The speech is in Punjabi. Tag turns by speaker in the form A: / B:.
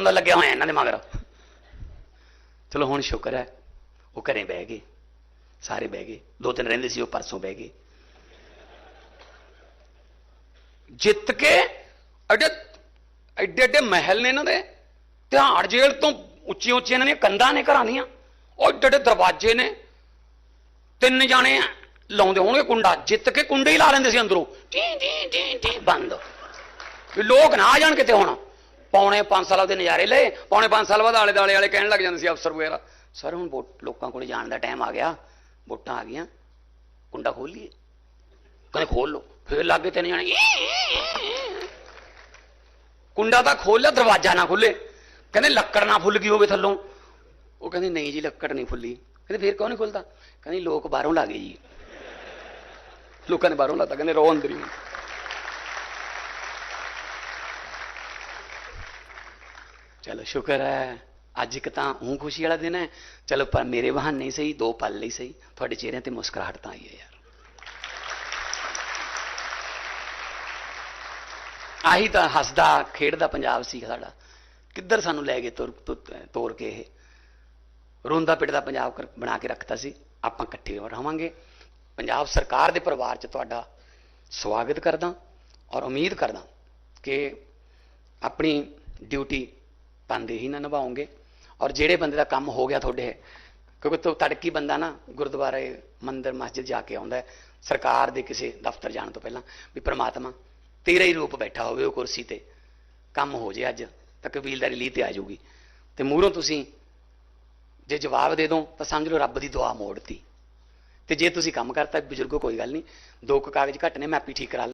A: ਉਹਦਾ ਲੱਗਿਆ ਹੋਇਆ ਇਹਨਾਂ ਦੇ ਮਗਰ। ਚਲੋ ਹੁਣ ਸ਼ੁਕਰ ਹੈ, ਉਹ ਘਰੇ ਬਹਿ ਗਏ, ਸਾਰੇ ਬਹਿ ਗਏ। ਦੋ ਤਿੰਨ ਰਹਿੰਦੇ ਸੀ, ਉਹ ਪਰਸੋਂ ਬਹਿ ਗਏ। ਜਿੱਤ ਕੇ ਐਡੇ ਐਡੇ ਐਡੇ ਮਹਿਲ ਨੇ ਇਹਨਾਂ ਦੇ। ਤਿਹਾੜ ਜੇਲ੍ਹ ਤੋਂ ਉੱਚੀ ਉੱਚੀ ਇਹਨਾਂ ਦੀਆਂ ਕੰਧਾਂ ਨੇ ਘਰਾਂ ਦੀਆਂ। ਉਹ ਐਡੇ ਐਡੇ ਦਰਵਾਜ਼ੇ ਨੇ। ਤਿੰਨ ਜਾਣੇ ਲਾਉਂਦੇ ਹੋਣਗੇ ਕੁੰਡਾ। ਜਿੱਤ ਕੇ ਕੁੰਡੇ ਹੀ ਲਾ ਲੈਂਦੇ ਸੀ ਅੰਦਰੋਂ। ਟੀ ਟੀ ਟੀ ਟੀ ਬੰਦ। ਲੋਕ ਨਾ ਆ ਜਾਣ ਕਿਤੇ ਹੁਣ। ਪੌਣੇ 5 ਸਾਲ ਉਹਦੇ ਨਜ਼ਾਰੇ ਲਏ, ਪੌਣੇ 5 ਸਾਲ ਬਾਅਦ ਆਲੇ ਦਾਲੇ ਵਾਲੇ ਕਹਿਣ ਲੱਗ ਜਾਂਦੇ ਸੀ ਅਫਸਰ ਵਗੈਰਾ, ਸਰ, ਹੁਣ ਲੋਕਾਂ ਕੋਲ ਜਾਣ ਦਾ ਟਾਈਮ ਆ ਗਿਆ, ਵੋਟਾਂ ਆ ਗਈਆਂ, ਕੁੰਡਾ ਖੋਲ ਲਈਏ। ਕਹਿੰਦੇ ਖੋਲ ਲਓ। ਫਿਰ ਲੱਗੇ ਤਿੰਨ ਜਾਣੇ ਕੁੰਡਾ ਤਾਂ ਖੋਲ ਲਿਆ ਦਰਵਾਜ਼ਾ ਨਾ ਖੁੱਲੇ ਕਹਿੰਦੇ, ਲੱਕੜ ਨਾ ਫੁੱਲ ਗਈ ਹੋਵੇ ਥੱਲੋਂ। ਉਹ ਕਹਿੰਦੇ, ਨਹੀਂ ਜੀ, ਲੱਕੜ ਨਹੀਂ ਫੁੱਲੀ। ਕਹਿੰਦੇ, ਫਿਰ ਕਿਉਂ ਨਹੀਂ ਖੁੱਲਦਾ? ਕਹਿੰਦੇ, ਲੋਕ ਬਾਹਰੋਂ ਲੱਗੇ ਜੀ। ਲੋਕਾਂ ਨੇ ਬਾਹਰੋਂ ਲਾਤਾ, ਕਹਿੰਦੇ, ਰੋ ਅੰਦਰ ਹੀ ਚਲੋ ਸ਼ੁਕਰ ਹੈ, ਅੱਜ ਇੱਕ ਤਾਂ ਹੂੰ ਖੁਸ਼ੀ ਵਾਲਾ ਦਿਨ ਹੈ। ਚਲੋ ਪਰ ਮੇਰੇ ਬਹਾਨੇ ਹੀ ਸਹੀ, ਦੋ ਪਲ ਲਈ ਸਹੀ। ਤੁਹਾਡੇ ਚਿਹਰਿਆਂ ਤੇ ਮੁਸਕਰਾਹਟ ਤਾਂ ਆਈ ਹੈ ਯਾਰ। ਆਹੀ ਤਾਂ ਹੱਸਦਾ, ਖੇਡਦਾ ਪੰਜਾਬ ਸੀ ਸਾਡਾ। ਕਿੱਧਰ ਸਾਨੂੰ ਲੈ ਗਏ ਤੋਰ ਤੋਰ- ਤੋਰ ਕੇ ਇਹ? ਰੋਂਦਾ ਪਿੱਟਦਾ ਪੰਜਾਬ ਕਰ- ਬਣਾ ਕੇ ਰੱਖਤਾ ਸੀ। ਆਪਾਂ ਇਕੱਠੇ ਰਹਾਂਗੇ। ਪੰਜਾਬ ਸਰਕਾਰ ਦੇ ਪਰਿਵਾਰ 'ਚ ਤੁਹਾਡਾ ਸਵਾਗਤ ਕਰਦਾ ਔਰ ਉਮੀਦ ਕਰਦਾ ਕਿ ਆਪਣੀ ਡਿਊਟੀ ਪਾਉਂਦੇ ਹੀ ਨਾ ਨਿਭਾਓਗੇ। ਔਰ ਜਿਹੜੇ ਬੰਦੇ ਦਾ ਕੰਮ ਹੋ ਗਿਆ ਤੁਹਾਡੇ, ਕਿਉਂਕਿ ਤੋ ਤੜਕੀ ਬੰਦਾ ਨਾ ਗੁਰਦੁਆਰੇ, ਮੰਦਿਰ, ਮਸਜਿਦ ਜਾ ਕੇ ਆਉਂਦਾ ਸਰਕਾਰ ਦੇ ਕਿਸੇ ਦਫ਼ਤਰ ਜਾਣ ਤੋਂ ਪਹਿਲਾਂ ਵੀ ਪ੍ਰਮਾਤਮਾ ਤੇਰਾ ਹੀ ਰੂਪ ਬੈਠਾ ਹੋਵੇ ਉਹ ਕੁਰਸੀ ਤੇ। ਕੰਮ ਹੋ ਜੇ ਅੱਜ, ਤਾਂ ਕਬੀਲਦਾਰੀ ਲਈ ਤੇ ਆ ਜਾਊਗੀ। ਤੇ ਮੂਹਰੋਂ ਤੁਸੀਂ ਜੇ ਜਵਾਬ ਦੇ ਦੋ ਤਾਂ ਸਮਝ ਲਓ ਰੱਬ ਦੀ ਦੁਆ ਮੋੜਤੀ। ਤੇ ਜੇ ਤੁਸੀਂ ਕੰਮ ਕਰਤਾ, ਬਜ਼ੁਰਗੋ ਕੋਈ ਗੱਲ ਨਹੀਂ, ਦੋ ਕੁ ਕਾਗਜ਼ ਘੱਟ ਨੇ, ਮੈਂ ਆਪੀ ਠੀਕ ਕਰਾ